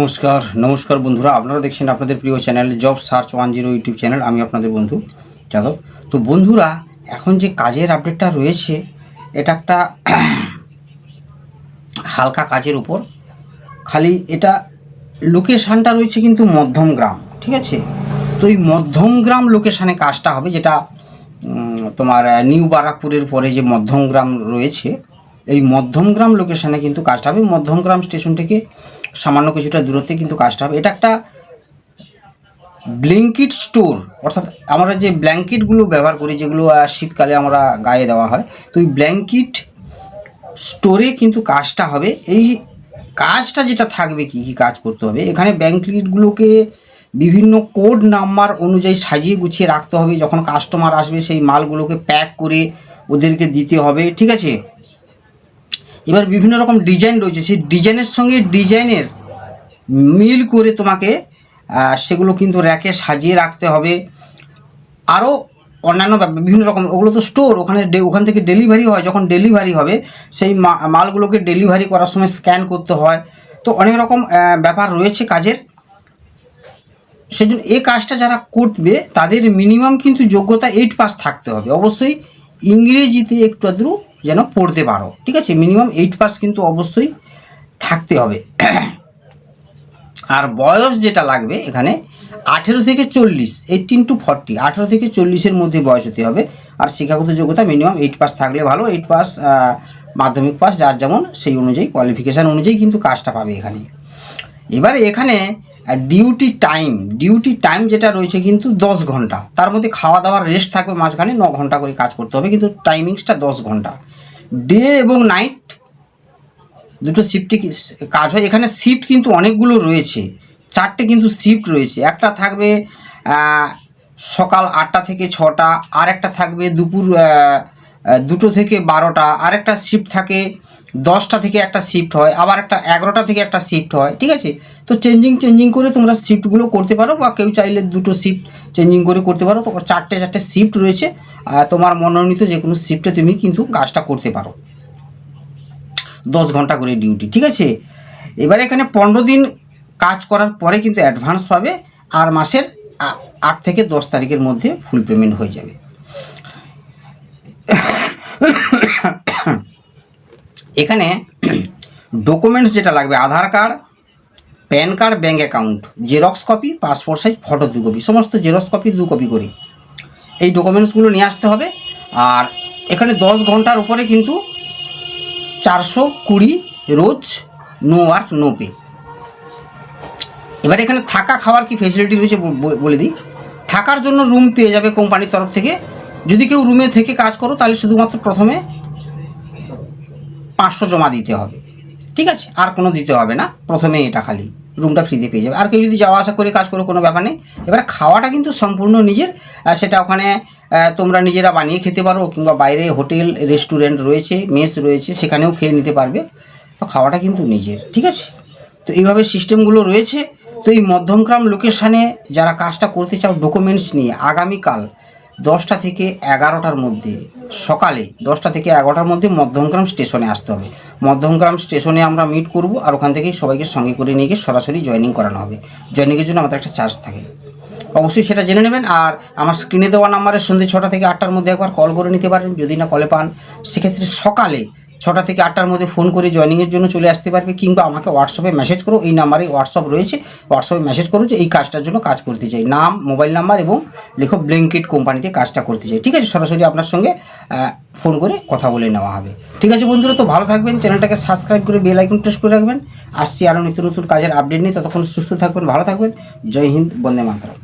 নমস্কার নমস্কার বন্ধুরা। আপনারা দেখছেন আপনাদের প্রিয় channel job search one zero YouTube channel. আমি আপনাদের বন্ধু যাদব। তো বন্ধুরা, এখন যে কাজের আপডেটটা রয়েছে, এটা একটা হালকা কাজের উপর। খালি এটা লোকেশানটা রয়েছে কিন্তু মধ্যম গ্রাম, ঠিক আছে? তো এই মধ্যম গ্রাম লোকেশানে কাজটা হবে, যেটা তোমার নিউ বারাকপুরের পরে যে মধ্যম গ্রাম রয়েছে এই মধ্যমগ্রাম লোকেশানে কিন্তু কাজটা হবে। মধ্যমগ্রাম স্টেশন থেকে সামান্য কিছুটা দূরত্বে কিন্তু কাজটা হবে। এটা একটা ব্ল্যাঙ্কেট স্টোর অর্থাৎ আমরা যে ব্ল্যাঙ্কেটগুলো ব্যবহার করি, যেগুলো শীতকালে আমরা গায়ে দেওয়া হয়, তো ওই ব্ল্যাঙ্কেট স্টোরে কিন্তু কাজটা হবে। এই কাজটা যেটা থাকবে কি কি কাজ করতে হবে? এখানে ব্যাঙ্কলিটগুলোকে বিভিন্ন কোড নাম্বার অনুযায়ী সাজিয়ে গুছিয়ে রাখতে হবে। যখন কাস্টমার আসবে, সেই মালগুলোকে প্যাক করে ওদেরকে দিতে হবে। ঠিক আছে? এবার বিভিন্ন রকম ডিজাইন রয়েছে। সেই ডিজাইনের সঙ্গে ডিজাইনের মিল করে তোমাকে সেগুলো কিন্তু র্যাকে সাজিয়ে রাখতে হবে। আরও অন্যান্য বিভিন্ন রকম, ওগুলো তো স্টোর ওখানে ওখান থেকে ডেলিভারি হয়। যখন ডেলিভারি হবে, সেই মালগুলোকে ডেলিভারি করার সময় স্ক্যান করতে হয়। তো অনেক রকম ব্যাপার রয়েছে কাজের। সেই জন্য এই কাজটা যারা করবে, তাদের মিনিমাম কিন্তু যোগ্যতা এইট পাস থাকতে হবে। অবশ্যই ইংরেজিতে একটু আধটু যেন পড়তে পারো। ঠিক আছে? মিনিমাম এইট পাস কিন্তু অবশ্যই থাকতে হবে। আর বয়স যেটা লাগবে এখানে, আঠেরো থেকে চল্লিশ এইটিন টু ফর্টি আঠেরো থেকে চল্লিশের মধ্যে বয়স হতে হবে। আর শিক্ষাগত যোগ্যতা মিনিমাম এইট পাস থাকলে ভালো এইট পাস মাধ্যমিক পাস যার যেমন সেই অনুযায়ী কোয়ালিফিকেশান অনুযায়ী কিন্তু কাজটা পাবে এখানে। এবারে এখানে ডিউটি টাইম ডিউটি টাইম যেটা রয়েছে কিন্তু দশ ঘণ্টা। তার মধ্যে খাওয়া দাওয়ার রেস্ট থাকবে মাঝখানে ন ঘণ্টা করে কাজ করতে হবে, কিন্তু টাইমিংসটা দশ ঘণ্টা। ডে এবং নাইট দুটো শিফটে কাজ হয়। এখানে শিফট কিন্তু অনেকগুলো রয়েছে। চারটে কিন্তু শিফট রয়েছে। একটা থাকবে সকাল আটটা থেকে ছটা আর একটা থাকবে দুপুর দুটো থেকে বারোটা আর একটা শিফট থাকে দশটা থেকে একটা শিফট হয় আবার একটা এগারোটা থেকে একটা শিফট হয় ঠিক আছে? তো চেঞ্জিং চেঞ্জিং করে তোমরা শিফটগুলো করতে পারো বা কেউ চাইলে দুটো শিফট চেঞ্জিং করে করতে পারো তো চারটে চারটে শিফট রয়েছে আহ, তোমার মনোনীত যে কোনো শিফটে তুমি কিন্তু কাজটা করতে পারো। দশ ঘণ্টা করে ডিউটি ঠিক আছে? এবার এখানে পনেরো দিন কাজ করার পরে কিন্তু অ্যাডভান্স পাবে আর মাসের আট থেকে দশ তারিখের মধ্যে ফুল পেমেন্ট হয়ে যাবে। এখানে ডকুমেন্টস যেটা লাগবে, Aadhaar card PAN card bank account Xerox copy passport size photo দু কপি সমস্ত জেরক্স কপি দু কপি করে। এই ডকুমেন্টসগুলো নিয়ে আসতে হবে। আর এখানে দশ ঘণ্টার উপরে কিন্তু চারশো কুড়ি রোজ নো ওয়ার্ক নো পে এবার এখানে থাকা খাওয়ার কি ফেসিলিটি রয়েছে বলে দিই। থাকার জন্য রুম পেয়ে যাবে কোম্পানির তরফ থেকে। যদি কেউ রুমে থেকে কাজ করো, তাহলে শুধুমাত্র প্রথমে পাঁচশো জমা দিতে হবে। ঠিক আছে? আর কোনো দিতে হবে না। প্রথমে এটা খালি। রুমটা ফ্রিতে পেয়ে যাবে। আর কেউ যদি যাওয়া আসা করে কাজ করো, কোনো ব্যাপার নেই। এবার খাওয়াটা কিন্তু সম্পূর্ণ নিজের। সেটা ওখানে তোমরা নিজেরা বানিয়ে খেতে পারো, কিংবা বাইরে হোটেল, রেস্টুরেন্ট রয়েছে, মেস রয়েছে, সেখানেও খেয়ে নিতে পারবে। তো খাওয়াটা কিন্তু নিজের। ঠিক আছে? তো এইভাবে সিস্টেমগুলো রয়েছে। তো এই মধ্যমগ্রাম লোকেশানে যারা কাজটা করতে চাও ডকুমেন্টস নিয়ে, আগামীকাল দশটা থেকে এগারোটার মধ্যে, সকালে দশটা থেকে এগারোটার মধ্যে মধ্যমগ্রাম স্টেশনে আসতে হবে। মধ্যমগ্রাম স্টেশনে আমরা মিট করব আর ওখান থেকেই সবাইকে সঙ্গে করে নিয়ে গিয়ে সরাসরি জয়নিং করানো হবে। জয়নিংয়ের জন্য আমাদের একটা চার্জ থাকে। অবশ্যই সেটা জেনে নেবেন আর আমার স্ক্রিনে দেওয়া নাম্বারে সন্ধ্যে ছটা থেকে আটটার মধ্যে একবার কল করে নিতে পারেন। যদি না কলে পান, সেক্ষেত্রে সকালে ছটা থেকে আটটার মধ্যে ফোন করে জয়েনিংয়ের জন্য চলে আসতে পারবে কিংবা আমাকে হোয়াটসঅ্যাপে মেসেজ করো। এই নাম্বারে হোয়াটসঅ্যাপ রয়েছে। হোয়াটসঅ্যাপে মেসেজ করো যে এই কাজটার জন্য কাজ করতে চাই। নাম মোবাইল নাম্বার এবং লেখো ব্ল্যাঙ্কেট কোম্পানিতে কাজটা করতে চাই। ঠিক আছে? সরাসরি আপনার সঙ্গে ফোন করে কথা বলে নেওয়া হবে। ঠিক আছে বন্ধুরা? তো ভালো থাকবেন। চ্যানেলটাকে সাবস্ক্রাইব করে বেল আইকন প্রেস করে রাখবেন। আসছি আরও নতুন নতুন কাজের আপডেট নিয়ে। ততক্ষণ সুস্থ থাকবেন, ভালো থাকবেন। জয় হিন্দ, বন্দে মাতরম।